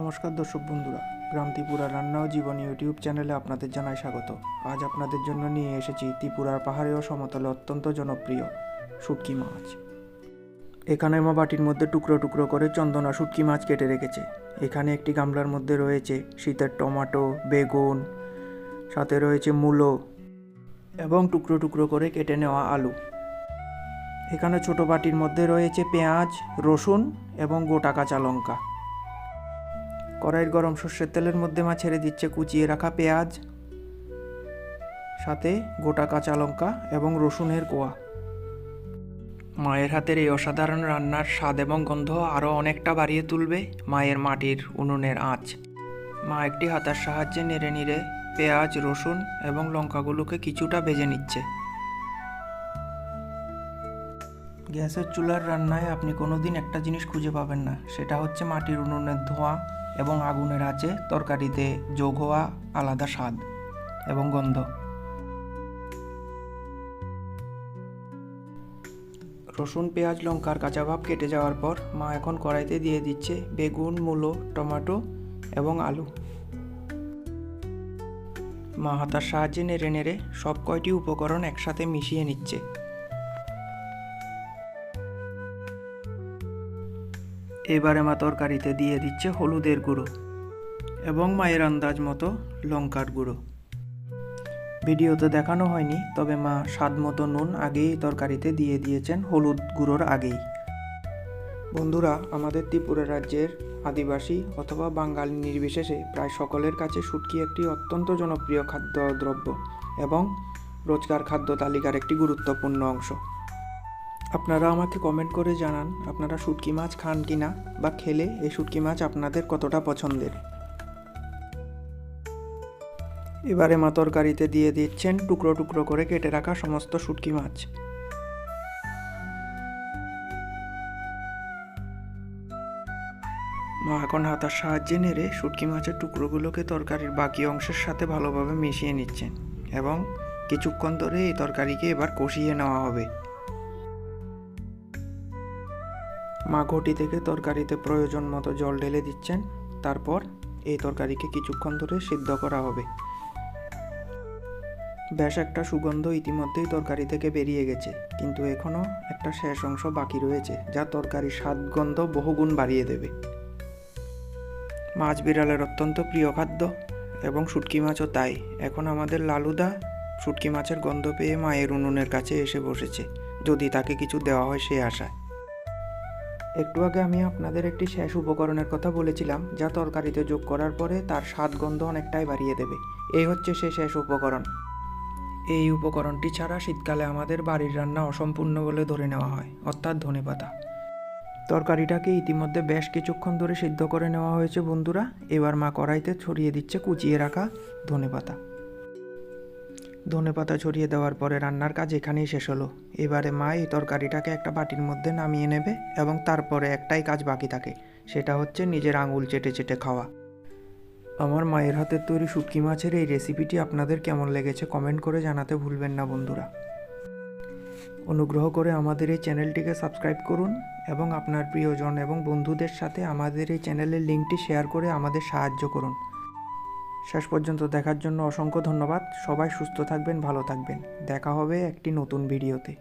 নমস্কার দর্শক বন্ধুরা, গ্রাম ত্রিপুরা রান্না ও জীবন ইউটিউব চ্যানেলে আপনাদের জানাই স্বাগত। আজ আপনাদের জন্য নিয়ে এসেছি ত্রিপুরার পাহাড়ে ও সমতলে অত্যন্ত জনপ্রিয় শুটকি মাছ। এখানে মা বাটির মধ্যে টুকরো টুকরো করে চন্দনা শুটকি মাছ কেটে রেখেছে। এখানে একটি গামলার মধ্যে রয়েছে শীতের টমাটো, বেগুন, সাথে রয়েছে মূলো এবং টুকরো টুকরো করে কেটে নেওয়া আলু। এখানে ছোট বাটির মধ্যে রয়েছে পেঁয়াজ, রসুন এবং গোটা কাঁচা লঙ্কা। কড়াইয়ের গরম সর্ষের তেলের মধ্যে মা ছেড়ে দিচ্ছে কুচিয়ে রাখা পেঁয়াজ, সাথে গোটা কাঁচা লঙ্কা এবং রসুনের কোয়া। মায়ের হাতের এই অসাধারণ রান্নার স্বাদ এবং গন্ধ আরও অনেকটা বাড়িয়ে তুলবে মায়ের মাটির উনুনের আঁচ। মা একটি হাতার সাহায্যে নেড়ে নেড়ে পেঁয়াজ, রসুন এবং লঙ্কাগুলোকে কিছুটা ভেজে নিচ্ছে। গ্যাসের চুলার রান্নায় আপনি কোনোদিন একটা জিনিস খুঁজে পাবেন না, সেটা হচ্ছে মাটির উনুনের ধোঁয়া। এবং আগুনের আঁচে তরকারিতে যোগ হওয়া আলাদা স্বাদ এবং গন্ধ। রসুন, পেঁয়াজ, লঙ্কার কাঁচা ভাব কেটে যাওয়ার পর মা এখন কড়াইতে দিয়ে দিচ্ছে বেগুন, মূলো, টমেটো এবং আলু। মা হাতার সাহায্যে নেড়ে নেড়ে সব কয়টি উপকরণ একসাথে মিশিয়ে নিচ্ছে। এবারে মা তরকারিতে দিয়ে দিচ্ছে হলুদের গুঁড়ো এবং মায়ের আন্দাজ মতো লঙ্কার গুঁড়ো। ভিডিওতে দেখানো হয়নি, তবে মা স্বাদ মতো নুন আগেই তরকারিতে দিয়ে দিয়েছেন হলুদ গুঁড়োর আগেই। বন্ধুরা, আমাদের ত্রিপুরা রাজ্যের আদিবাসী অথবা বাঙালি নির্বিশেষে প্রায় সকলের কাছে শুটকি একটি অত্যন্ত জনপ্রিয় খাদ্য দ্রব্য এবং রোজকার খাদ্য তালিকার একটি গুরুত্বপূর্ণ অংশ। আপনারা আমাকে কমেন্ট করে জানান আপনারা শুটকি মাছ খান কি না বা খেলে এই শুটকি মাছ আপনাদের কতটা পছন্দের। এবারে মা তরকারিতে দিয়ে দিচ্ছেন টুকরো টুকরো করে কেটে রাখা সমস্ত শুটকি মাছ। মা এখন হাতার সাহায্যে নেড়ে শুটকি মাছের টুকরোগুলোকে তরকারির বাকি অংশের সাথে ভালোভাবে মিশিয়ে নিচ্ছেন এবং কিছুক্ষণ ধরে এই তরকারিকে এবার কষিয়ে নেওয়া হবে। মা ঘটি থেকে তরকারিতে প্রয়োজন মতো জল ঢেলে দিচ্ছেন। তারপর এই তরকারিকে কিছুক্ষণ ধরে সিদ্ধ করা হবে। বেশ একটা সুগন্ধ ইতিমধ্যেই তরকারি থেকে বেরিয়ে গেছে, কিন্তু এখনও একটা শেষ অংশ বাকি রয়েছে, যা তরকারির স্বাদ গন্ধ বহুগুণ বাড়িয়ে দেবে। মাছ বিড়ালের অত্যন্ত প্রিয় খাদ্য এবং শুটকি মাছও তাই। এখন আমাদের লালুদা শুটকি মাছের গন্ধ পেয়ে মায়ের উনুনের কাছে এসে বসেছে। যদি তাকে কিছু দেওয়া হয় সে আশায়। একটু আগে আমি আপনাদের একটি শেষ উপকরণের কথা বলেছিলাম, যা তরকারিতে যোগ করার পরে তার স্বাদ গন্ধ অনেকটাই বাড়িয়ে দেবে। এই হচ্ছে সে শেষ উপকরণ। এই উপকরণটি ছাড়া শীতকালে আমাদের বাড়ির রান্না অসম্পূর্ণ বলে ধরে নেওয়া হয়, অর্থাৎ ধনেপাতা তরকারিটাকে ইতিমধ্যে বেশ কিছুক্ষণ ধরে সিদ্ধ করে নেওয়া হয়েছে, বন্ধুরা। এবার মা কড়াইতে ছড়িয়ে দিচ্ছে কুচিয়ে রাখা ধনেপাতা ধনেপাতা ছড়িয়ে দেওয়ার পরে রান্নার কাজ এখানেই শেষ হলো। এবারে মা এই তরকারিটাকে একটা বাটির মধ্যে নামিয়ে নেবে এবং তারপরে একটাই কাজ বাকি থাকে, সেটা হচ্ছে নিজের আঙুল চেটে চেটে খাওয়া। আমার মায়ের হাতের তৈরি শুটকি মাছের এই রেসিপিটি আপনাদের কেমন লেগেছে কমেন্ট করে জানাতে ভুলবেন না বন্ধুরা। অনুগ্রহ করে আমাদের এই চ্যানেলটিকে সাবস্ক্রাইব করুন এবং আপনার প্রিয়জন এবং বন্ধুদের সাথে আমাদের এই চ্যানেলের লিঙ্কটি শেয়ার করে আমাদের সাহায্য করুন। শেষ পর্যন্ত দেখার জন্য অসংখ্য ধন্যবাদ। সবাই সুস্থ থাকবেন, ভালো থাকবেন। দেখা হবে একটি নতুন ভিডিওতে।